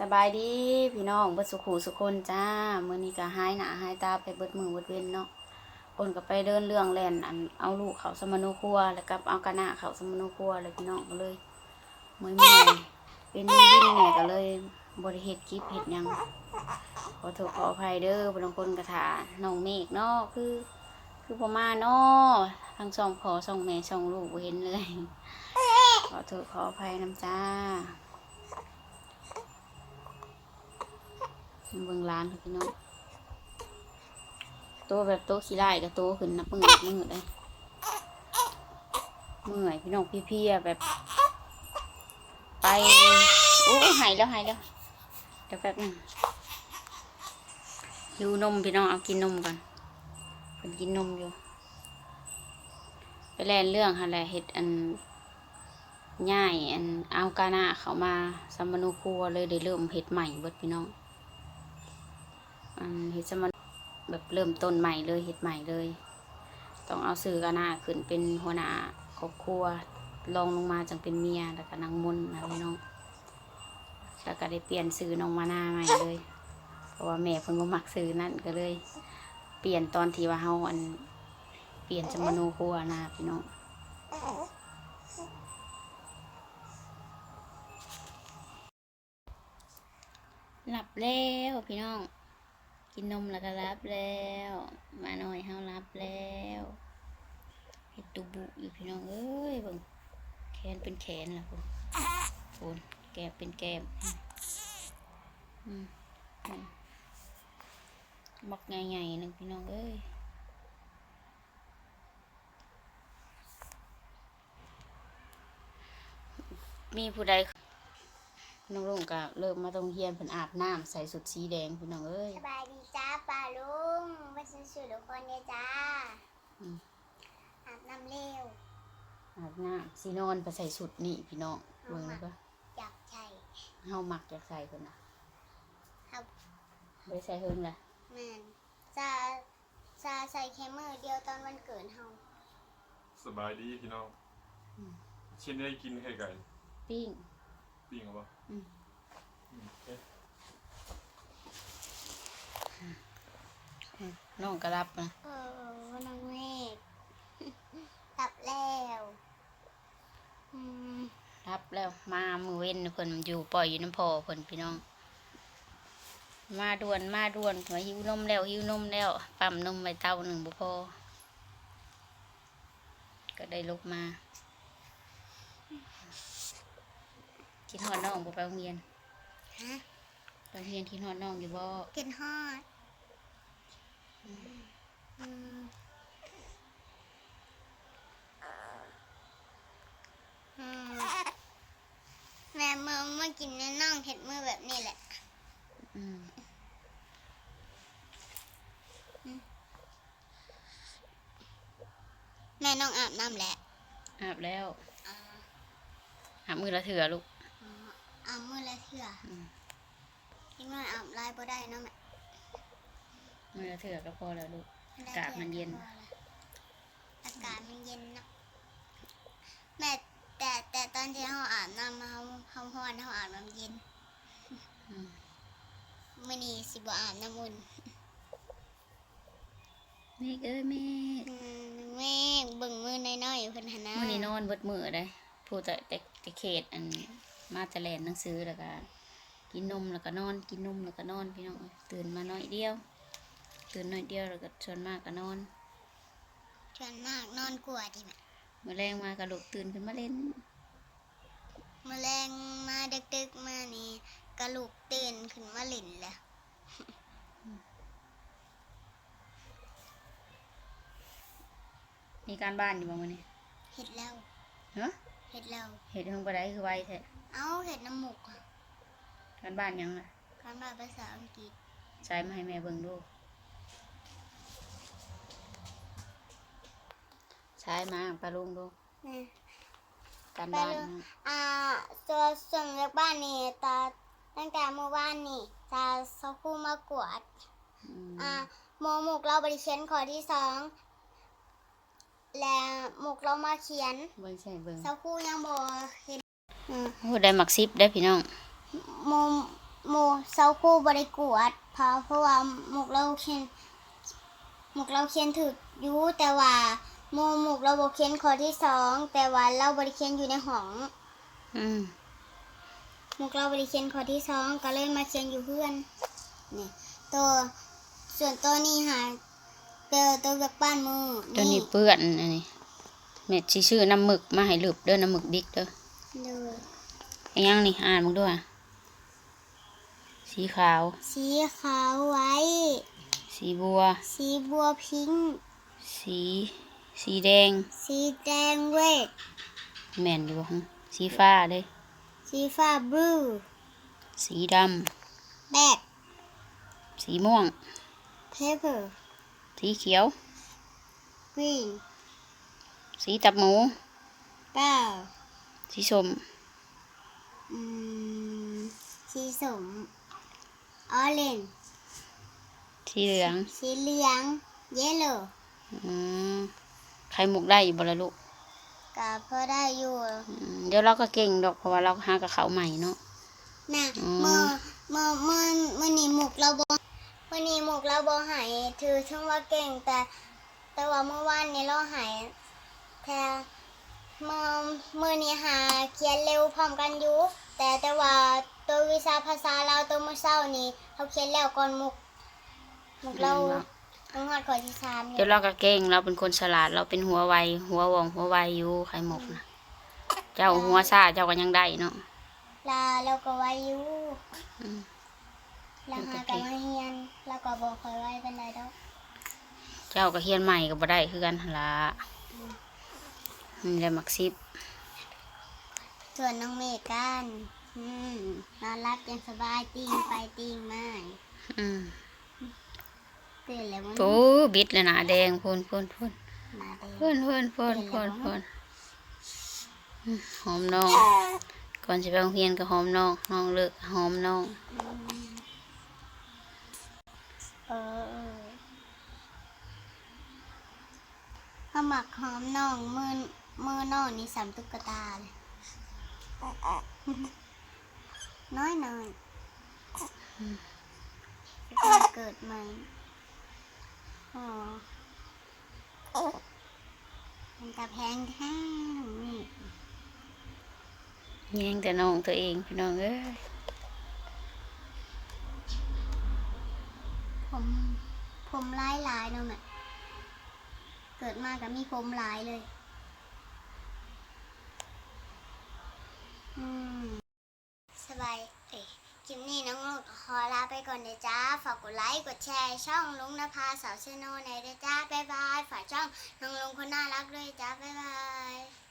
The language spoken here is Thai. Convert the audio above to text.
สบายดีพี่น้องเบิดสุขูสุคนจ้าเมื้อนี้ก็หายหนาหายตาไปเบิดมือเบิดเว้นเนาะคนก็ไปเดินเรื่องแล่นอันเอาลูกเขาสมโนครัว แล้วกับเอากระหน้าเขาสมโนครัวเลยพี่น้องก็เลยมือมือเป็นมือวิ่งแหน่ก็เลยบริเฮ็ดคลิปเฮ็ดยังขอโทษขออภัยเด้อบางคนกระถาน้องเมฆเนาะคือ คือพ่อมาเนาะทั้งสองขอสองแม่สองลูกเห็นเลยขอโทษขออภัยน้ำจ้า เบิ่งร้านค่ะพี่น้องโตแบบโตขี้ไล่กับโตขึ้นนับมือนับมือเลยเมื่อยพี่น้องพี่เพียแบบ ไปโอ้หายแล้วหายแล้วเดี๋ยวแป๊บหนึงหิวนมพี่น้องเอากินนมก่อนเพิ่นกินนมอยู่ไปแลนเรื่องค่ะแหละเห็ดอันง่ายอันเอากาหน้าเขามาสัมมโนครัวเลยได้เริ่มเห็ดใหม่เบิดพี่น้อง อันเฮ็ดสมันแบบเริ่มต้นใหม่เลยเฮ็ดใหม่เลย ต้องเอาซื้อกาหน้าขึ้นเป็นหัวหน้าครอบครัวลองลงมาจังเป็นเมียแล้วก็นางมนนะพี่น้อง แล้วก็ได้เปลี่ยนซื้อน้องมาหน้าใหม่เลย เพราะว่าแม่เพิ่นบ่มักซื้อนั่นก็เลย เปลี่ยนตอนที่ว่าเฮาอัน เปลี่ยนสมโนครัวนะพี่น้องหลับแล้วพี่น้อง กินนมแล้วก็รับแล้ว มาหน่อยเฮารับแล้วเห็ดตูบุอยู่พี่น้องเอ้ยเบิ่งแขนเป็นแขนล่ะพุ่นพุ่นแก้มเป็นแก้มอืมบักใหญ่ๆนึงพี่น้องเอ้ยมีผู้ใด น้องลุงก็เริ่มมาต้องเฮียนเพิ่นอาบน้ำใส่สุดสีแดงพี่น้องเอ้ยสบายดีจ้าป่าลุงมาสู่สู่ทุกคนเนี่ยจ้าอืมอาบน้ำเร็วอาบน้ำสีนอนไปใส่สุดนี่พี่น้องเบิ่งแล้วก็อยากใช้เฮามักอยากใส่เพิ่นน่ะครับบ่ได้ใส่เฮิงล่ะแมนซาซาใส่แค่มือเดียวตอนวันเกิดเฮาสบายดีพี่น้องชิ้นได้กินไข่ไก่ปิ้งปิ้งเหรอวะอืมอืมเอ๊ะ น้องก็รับนะเออน้องเมฆตับแล้วอืมรับแล้วมามือเว้นเพิ่นอยู่ปล่อยอยู่น้ำพอเพิ่นพี่น้อง มาด่วนมาด่วนมาหิวนมแล้วหิวนมแล้วปั๊มนมไว้เต้าหนึ่งบ่พอก็ได้ลุกมา คิดฮอดน้องบ่ไปโรงเรียนฮะไปโรงเรียนคิดฮอดน้องอยู่บ่กินฮอดอืมอืมแม่เมื่อเมื่อกินในน่องเห็ดมือแบบนี้แหละ อืมแม่น้องอาบน้ำแหละอาบแล้วอ่าอาบมือละเถื่อลูก อ๋ออาบมือละเถื่ออืมทิ้งน้อยอาบลายบ่ได้เนาะแม่มือละเถื่อก็พอแล้วลูกอากาศมันเย็น อากาศมันเย็นเนาะแม่แต่แต่ตอนที่เราอาบน้ำเราเราร้อนเราอาบน้ำเย็นอืมมื่อนี้สิบ่อาบน้ำอุ่นเมฆเอ้ยเมฆอืมแม่เบิ่งมือน้อยๆเพิ่นหันหน้ามื่อนี้นอนเบิดมือได้ผู้แต่แต่แต่เขตอัน มาแต่แลนหนังสือแล้วก็กินนมแล้วก็นอน กินนมแล้วก็นอนพี่น้องเอ้ยตื่นมาน้อยเดียว ตื่นน้อยเดียวแล้วก็ชวนมากก็นอนชวนมากนอนกลัวดิแม่เมื่อแรงมาก็ลุกตื่นขึ้นมาเล่นแมลงมาดึกๆมานี่กระลูกตื่นขึ้นมาหลินแล้วมีการบ้านอยู่บ้างวันนี้เห็ดแล้วฮะ เห็ดแล้ว เห็ดเพิ่งไปได้คือไวแท้เอ้าเห็ดน้ำหมูกอะการบ้านยังล่ะการบ้านภาษาอังกฤษใช้มาให้แม่เบิ่งดูใช้มาปลาลุงดูนี่การไปบ้านเลยนะอ่าตัวส่งจากบ้านนี่ตาตั้งแต่เมื่อวานนี่ตาเขาคู่มากวด อืมอ่าโมหมุกเราบริเขียนข้อที่สอง และหมุกเรามาเขียนเบิ่งใช่เบิ่งเสาคู่ยังบอเห็นอืมโอ้ได้หมักซิปได้พี่น้องโมหมู่เซาคู่บริกวดเพราะเพราะว่าหมุกเราเขียนหมุกเราเขียนถึกอยู่แต่ว่าหมู่หมุกเราบอกเขียนข้อที่สองแต่ว่าเราบริเขียนอยู่ในห้องอืมหมุกเราบริเขียนข้อที่สองก็เลยมาเขียนอยู่เพื่อนนี่ตัวส่วนตัวนี้หา เจอตัวแบบบ้านมือตัวนี้เปื้อนอันนี้เม็ดสิชื่อน้ำหมึกมาให้ลืบเด้อน้ำหมึกดิกเด้อเลยไอ้ยังนี่อ่านมึงด้วยสีขาว สีขาวไว้ สีบัว สีบัวพิงค์สี สีแดง สีแดงเวทแม่นอยู่หึสีฟ้าเด้สีฟ้าบลูสีดแบ็กำสีม่วงเพเปอร์ สีเขียวกรีนสีตับหมูเป้าสีส้มอืมสีสมออเรนสีเหลือง สีเหลืองเยลโล่อืมไข่มุกได้อยู่บ่ละลูกก็พอได้อยู่ อืมเดี๋ยวเราก็เก่งดอกเพราะว่าเราหากับเขาวใหม่เนาะนะอืม เมื่อเมื่อเมื่อเมื่อนี้หมกเราบ อเมื่อนี้หมกเราบอหายถือช่างว่าเก่งแต่แต่ว่าเมื่อวานนี้เราหายแค่เมื่อเมื่อนี้หาเขียนเร็วพร้อมกันอยู่แต่แต่ว่าตัววิชาภาษาเราตัวเมื่อเช้านี้เขาเขียนแล้วก่อนหมกหมกเราต้องหอดขอที่สามเดี๋ยวเราก็เก่งเราเป็นคนฉลาดเราเป็นหัวไวหัววองหัวไวอยู่ไข่มุกนะเจ้าหัวซ่าเจ้าก็ยังได้เนาะลาเราก็ไว้อยู่ อืมเราหากันมาเฮียนเราก็บอกคอยไว้เป็นไรดอกเจ้าก็เฮียนใหม่ก็บ่ได้คือกันหั่นละนี่แหละมักซิบส่วนน้องเมกันอืมนอนรับยังสบายติงไปติงมาอืมตื่นแล้วมั้งโอ้บิดเลยหนาแดงพ่นพ่นพ่นมาเด้พ่นพ่นพ่นพ่นพ่นอืมหอมน้องก่อนจะไปโรงเรียนก็หอมน้องน้องเลิกหอมน้องเอ ข้าหมักหอมน่องมือมือน่องนี่สามตุ๊กตาเลยน้อยน้อยเกิดใหม่อ๋อมันกระแพงแท้นี่แย่งแต่น้องตัวเองพี่น้องเอ้ยผมผมลายลายๆเนาะแม่ เกิดมากับมีผมลายเลย อืม สบายเอ้ยคลิปนี้น้องลูกขอลาไปก่อนเดี๋ยจ้า ฝากกดไลค์ กดแชร์ ช่องลุงนภาสาวเชโนในอยด้วยจ้า บ๊ายบาย ฝากช่องน้องลุงคนน่ารักด้วยจ้า บ๊ายบาย